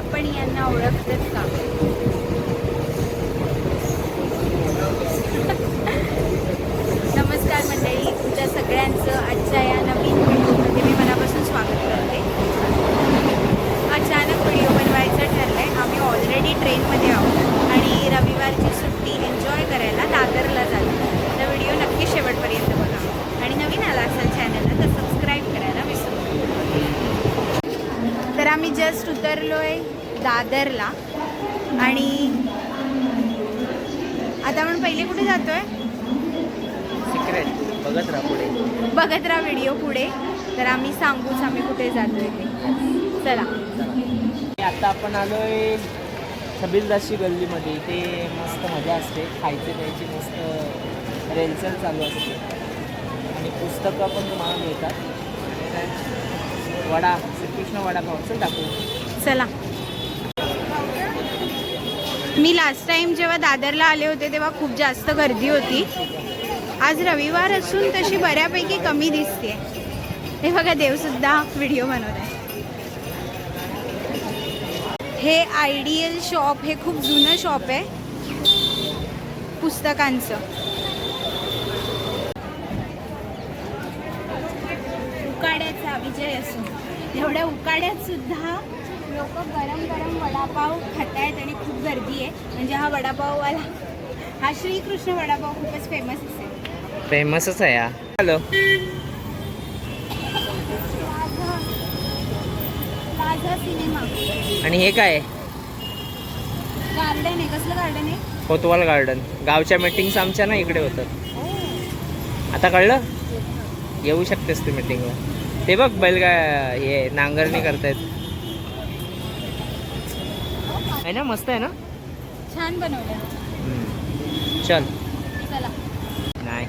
आपण यांना ओळखतच का? नमस्कार मंडळी तुमच्या सगळ्यांचं आजच्या या नवीन व्हिडिओमध्ये मी मनापासून स्वागत करते. अचानक व्हिडिओ बनवायचं ठरलं आहे आम्ही ऑलरेडी ट्रेनमध्ये आहोत आणि रविवारची सुट्टी आहे करायला दादरला जातो तर व्हिडिओ नक्की शेवटपर्यंत बघा आणि नवीन आला असाल चॅनलला तर सबस्क्राईब करायला विसरू नका तर आम्ही जस्ट उतरलोय दादरला. आणि आता आपण पहिले कुठे जातोय? सिक्रेट बघत राहा पुढे. बघत राहा व्हिडिओ पुढे. तर आम्ही सांगूच आम्ही कुठे जातोय ते. चला. आता आपण आलोय छबिलदासी गल्लीमध्ये. इथे मस्त मजा असते. खायचे प्यायची मस्त रेलचल चालू असते. आणि पुस्तकं पण तुम्हाला मिळतात. वडा. श्रीकृष्ण वडापाव चल दाखवू. चला. मी लास्ट टाइम जेव्हा दादरला आले होते तेव्हा खूप जास्त गर्दी होती. आज रविवार असून तशी बऱ्यापैकी कमी दिसते हे बघा देवसुद्धा व्हिडिओ बनवत आहे. हे आयडियल शॉप हे खूप जुनं शॉप आहे. पुस्तकांचं. उकाड्याचा विजय असो एवढ्या उकाड्यात सुद्धा लोक गरम गरम वडापाव खात आहेत आणि खूप गर्दी आहे. म्हणजे हा वडापाववाला हा श्रीकृष्ण वडापाव खूपच फेमस असेल. फेमसच आहे हा. Hello cinema. आणि हे काय? गार्डन आहे. कसलं गार्डन आहे? कोतवाल गार्डन गावच्या मीटिंग्स आमच्या ना इकडे होतात. आता कळलं? येऊ शकतेस तू मीटिंगला ते बघ बैलगा हे नांगरणी करतायत. आहे ना? मस्त आहे ना? छान बनवलं. चल. नाही.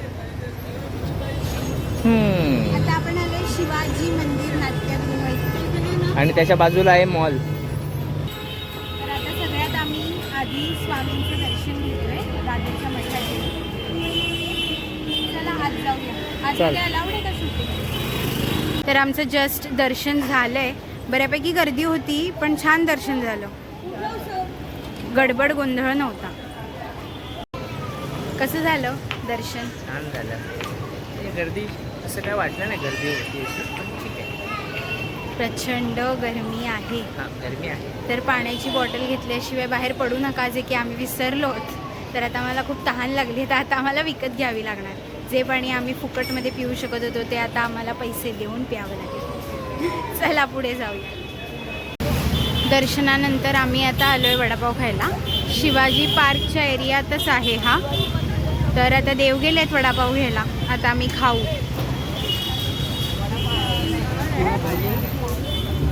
शिवाजी मंदिर नाट्यगृह. आणि त्याच्या बाजूला आहे मॉल. तर आता सगळ्यात आम्ही आधी स्वामींचं दर्शन घेतोय दादरच्या मठाचे. चला आज जाऊया. आज चल. मध्ये अलाउड आहे का शूटिंग तर आमचं जस्ट दर्शन झालंय. बऱ्यापैकी गर्दी होती पण छान दर्शन झालं. गडबड गोंधळ नव्हता. कसं झालं दर्शन? छान झालं. गर्दी असं काय वाटलं नाही गर्दी होती. ठीक आहे. प्रचंड गरमी आहे. हां गरमी आहे. तर पाण्याची बॉटल घेतल्याशिवाय बाहेर पडू नका जे की आम्ही विसरलोत. तर आता आम्हाला खूप तहान लागली तर आता आम्हाला विकत घ्यावी लागणार. जे पाणी आम्ही फुकटमध्ये पिऊ शकत होतो ते आता आम्हाला पैसे देऊन प्यावं लागेल. चला पुढे जाऊया. दर्शनानंतर आम्ही आता आलोय वडापाव खायला. शिवाजी पार्कच्या एरियातच आहे हा. तर आता देव गेलेत वडापाव घ्यायला. आता आम्ही खाऊ.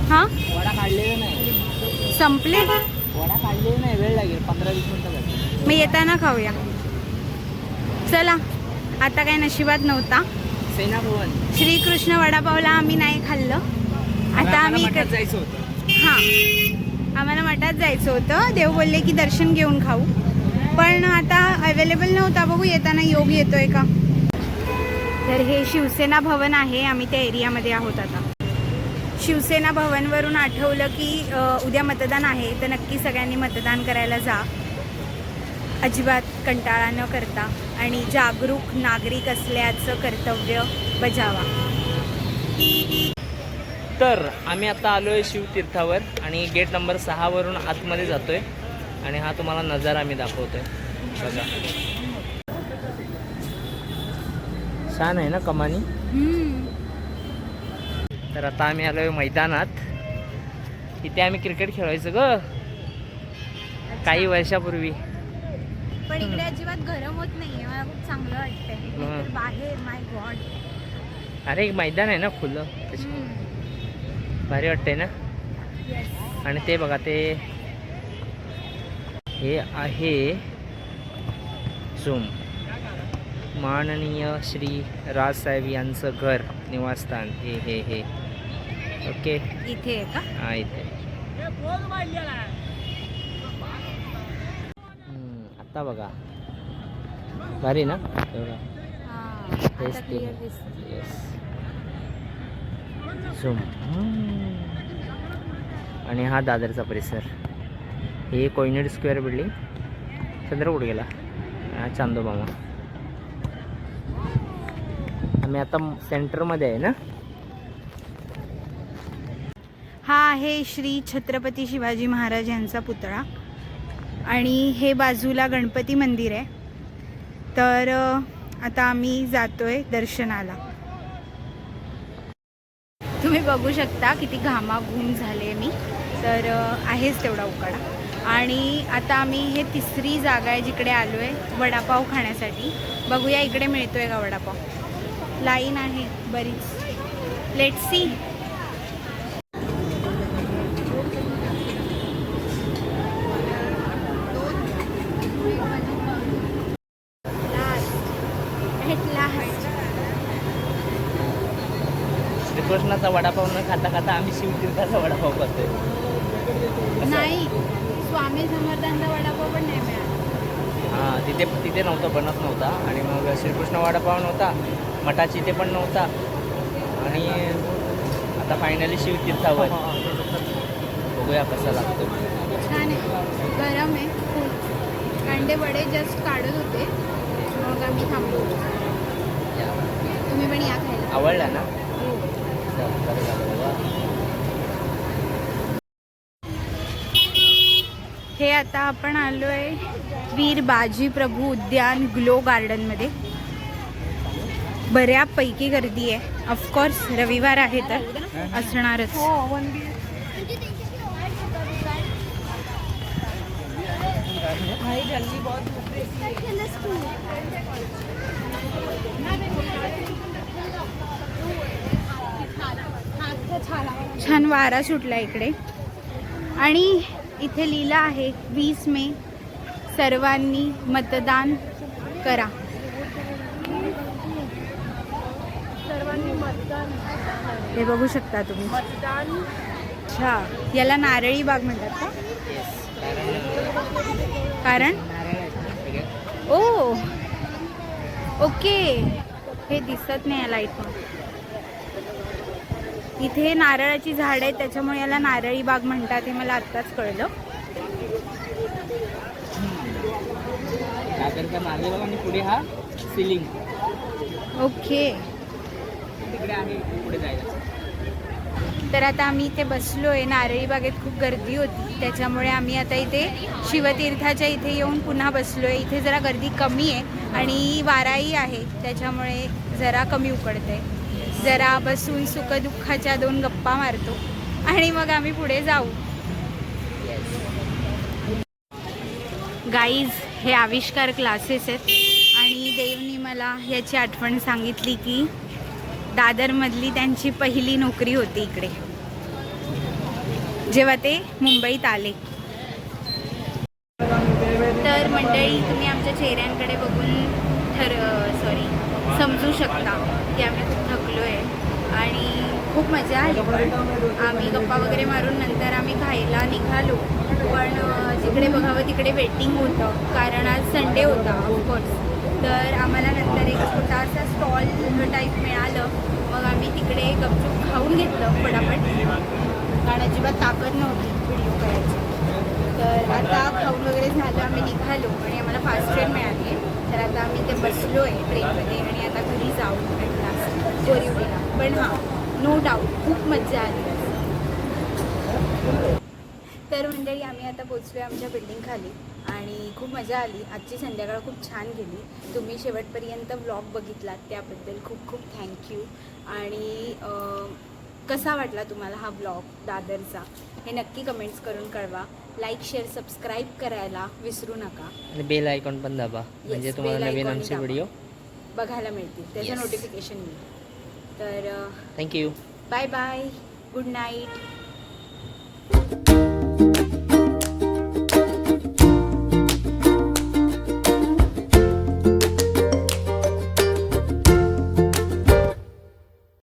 हां? वडा काढलेला नाही. संपले? नाही. वेळ लागेल. पंधरा वीस मिनटं लागेल मग येताना खाऊया. चला. आता काय नशिबात नव्हता. सेना भवन श्रीकृष्ण वडापावला आम्ही नाही खाल्लं. आता आम्ही जायचं होतं. हां. आम्हाला मठात जायचं होतं. देव बोलले की दर्शन घेऊन खाऊ. पण आता अवेलेबल नव्हता. बघू येताना योग येतोय का? तर हे शिवसेना भवन आहे. आम्ही त्या एरियामध्ये आहोत आता. शिवसेना भवनवरून आठवलं की उद्या मतदान आहे. तर नक्की सगळ्यांनी मतदान करायला जा. अजिबात कंटाळा न करता. आणि जागरूक नागरिक असल्याचं कर्तव्य बजावा. तर आम्ही आता आलोय शिवतीर्थावर आणि गेट नंबर सहावरून आतमध्ये जातोय. आणि हा तुम्हाला नजारा आम्ही दाखवतोय. बघा. छान आहे ना कमानी. तर आता आम्ही आलोय मैदानात. इथे आम्ही क्रिकेट खेळायचो ग. काही वर्षापूर्वी. पण इकडे अजिबात गरम होत नाहीये मला खूप चांगलं वाटतंय. हं. बाहेर माय गॉड अरे एक मैदान आहे ना खुलं? भारी वाटतंय ना? आणि ते बघा ते हे आहे झूम माननीय श्री राजसाहेब यांचं घर निवासस्थान. हे हे हे. ओके इथे आहे का? हा इथे. हम्म, आता बघा. भारी ना? हा, तेच ते. येस झूम आणि हा दादरचा परिसर. हे कोयनेड स्क्वेअर बिल्डिंग. चंद्र कुठे गेला? हा चांदोबामा आम्ही आता सेंटरमध्ये आहे ना? हा आहे श्री छत्रपती शिवाजी महाराज यांचा पुतळा. आणि हे बाजूला गणपती मंदिर आहे. तर आता आम्ही जातोय दर्शनाला. तुम्ही बघू शकता किती घामाघूम झाले मी. तर आहेच तेवढा उकाडा. आणि आता आम्ही हे तिसरी जागा आहे जिकडे आलो आहे वडापाव खाण्यासाठी. बघूया इकडे मिळतोय का वडापाव? लाईन आहे बरीच. लेट सी श्रीकृष्णाचा वडापाव न खाता खाता आम्ही शिवतीर्थाचा वडापाव करतोय. नाही स्वामी समर्थांचा वडापाव पण नाही मिळाला हां तिथे तिथे नव्हतं बनत नव्हता. आणि मग श्रीकृष्ण वडापाव नव्हता मठाची ते पण नव्हता. आणि आता फायनली शिवतीर्थावर बघूया कसा लागतो. छान आहे. गरम आहे खूप. कांदे वडे जस्ट काढत होते. मग आम्ही थांबलो. तुम्ही पण या खायला. आवडला ना? बाबा. हे आता आपण आलो आहे वीर बाजी प्रभू उद्यान ग्लो गार्डनमध्ये बऱ्यापैकी गर्दी आहे. ऑफकोर्स रविवार आहे तर असणारच. छान वारा सुटला इकडे. आणि इथे लिहिलं आहे. वीस मे. सर्वांनी मतदान करा. हे बघू शकता तुम्ही. अच्छा. याला नारळी बाग म्हणतात का? कारण? ओ. ओके. हे दिसत नाही या लाइट इथे नारळाची झाड आहेत त्याच्यामुळे याला नारळी बाग म्हणतात हे मला आत्ताच कळलं. आणि पुढे हा सिलिंग ओके. तर आता आम्ही इथे बसलो आहे नारळी बागेत खूप गर्दी होती त्याच्यामुळे आम्ही आता इथे शिवतीर्थाच्या इथे येऊन पुन्हा बसलो आहे इथे जरा गर्दी कमी आहे आणि वाराही आहे त्याच्यामुळे जरा कमी उकडते जरा बसून सुखदुःखाच्या दोन गप्पा मारतो. आणि मग आम्ही पुढे जाऊ. गाईज हे आविष्कार क्लासेस आहेत. आणि देवनी मला याची आठवण सांगितली की दादरमधली त्यांची पहिली नोकरी होती इकडे. जेव्हा ते मुंबईत आले. तर मंडळी तुम्ही आमच्या चेहऱ्यांकडे बघून ठर सॉरी समजू शकता की आम्ही आणि खूप मजा आली. आम्ही गप्पा वगैरे मारून नंतर आम्ही खायला निघालो. पण जिकडे बघावं तिकडे वेटिंग होतं. कारण आज संडे होता ऑफकोर्स तर आम्हाला नंतर एक छोटासा स्टॉल टाईप मिळालं. मग आम्ही तिकडे गपचूप खाऊन घेतलं पटापट कारण अजिबात ताकद नव्हती व्हिडिओ करायची. तर आता खाऊन वगैरे झालं आम्ही निघालो. आणि आम्हाला फास्ट ट्रेन मिळाली. तर आता आम्ही ते बसलो आहे ट्रेनमध्ये आणि आता घरी जाऊ बोरिवलीला पण हां नो डाऊट खूप मजा आली. तर मंडळी आम्ही आता पोचलो आहे आमच्या बिल्डिंग खाली आणि खूप मजा आली. आजची संध्याकाळ खूप छान गेली. तुम्ही शेवटपर्यंत व्लॉग बघितलात त्याबद्दल खूप खूप थँक्यू आणि कसा वाटला तुम्हाला हा ब्लॉग दादरचा? हे नक्की कमेंट्स करून कळवा. लाईक शेअर सबस्क्राईब करायला विसरू नका. आणि बेल आयकॉन पण दाबा. म्हणजे तुम्हाला नवीन आमचे. व्हिडिओ बघायला मिळतील. त्याचं. नोटिफिकेशन मिळेल. तर thank you bye bye good night